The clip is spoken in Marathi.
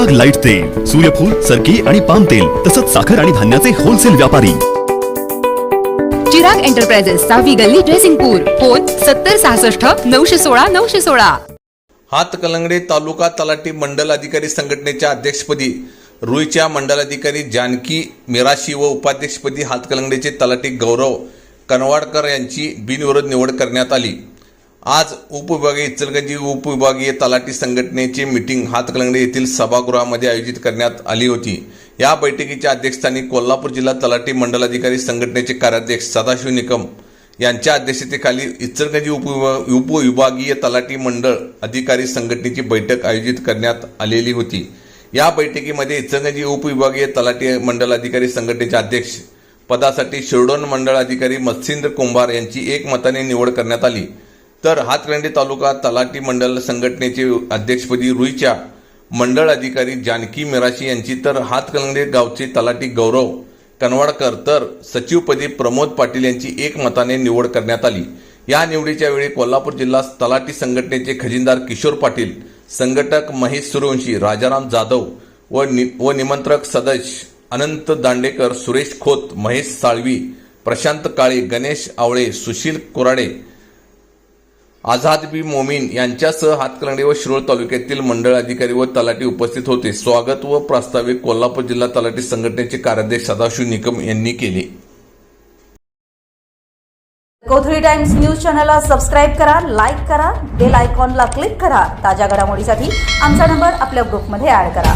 सुपर लाइट तेल सूर्यफूल सरकी आणि पाम तेल तसंच साखर आणि धान्याचे होलसेल व्यापारी. चिराग एंटरप्राइजेस सहावी गल्ली ड्रेसिंगपूर फोन सत्तर सहासष्ट नऊशे सोळा नऊशे सोळा. हातकलंगडे तालुका तलाठी मंडल अधिकारी संघटनेच्या अध्यक्षपदी रुईच्या मंडलाधिकारी जानकी मिराशी व उपाध्यक्षपदी हातकलंगडेचे तलाठी गौरव कनवाडकर यांची बिनविरोध निवड करण्यात आली. आज उपविभागीय इचलगंजी उपविभागीय तलाठी संघटनेची मीटिंग हातकलंगडे येथील सभागृहामध्ये आयोजित करण्यात आली होती. या बैठकीच्या अध्यक्षस्थानी कोल्हापूर जिल्हा तलाठी मंडलाधिकारी संघटनेचे कार्याध्यक्ष सदाशिव निकम यांच्या अध्यक्षतेखाली इचलगंजी उपविभाग उपविभागीय तलाठी मंडळ अधिकारी संघटनेची बैठक आयोजित करण्यात आलेली होती. या बैठकीमध्ये इचलगंजी उपविभागीय तलाठी मंडळ अधिकारी संघटनेचे अध्यक्ष पदासाठी शिरडोन मंडळ अधिकारी मत्स्येंद्र कुंभार यांची एकमताने निवड करण्यात आली. तर हातकंडे तालुका तलाठी मंडळ संघटनेचे अध्यक्षपदी रुईच्या मंडळ अधिकारी जानकी मिराशी यांची तर हातकलंगडे गावचे तलाठी गौरव कनवाडकर तर सचिवपदी प्रमोद पाटील यांची एकमताने निवड करण्यात आली. या निवडीच्या वेळी कोल्हापूर जिल्हा तलाठी संघटनेचे खजिनदार किशोर पाटील संघटक महेश सूर्यवंशी राजाराम जाधव व नि व निमंत्रक सदस्य अनंत दांडेकर सुरेश खोत महेश साळवी प्रशांत काळे गणेश आवळे सुशील कोराडे आझाद बी मोमीन यांच्यासह हातकलंगडे व शिरोळ तालुक्यातील मंडळ अधिकारी व तलाठी उपस्थित होते. स्वागत व प्रास्ताविक कोल्हापूर जिल्हा तलाठी संघटनेचे कार्याध्यक्ष सदाशिव निकम यांनी केले. कोथळी टाइम्स न्यूज चॅनलला सबस्क्राईब करा लाईक करा बेल आयकॉनला क्लिक करा. ताज्या घडामोडीसाठी आमचा नंबर आपल्या ग्रुपमध्ये ऍड करा.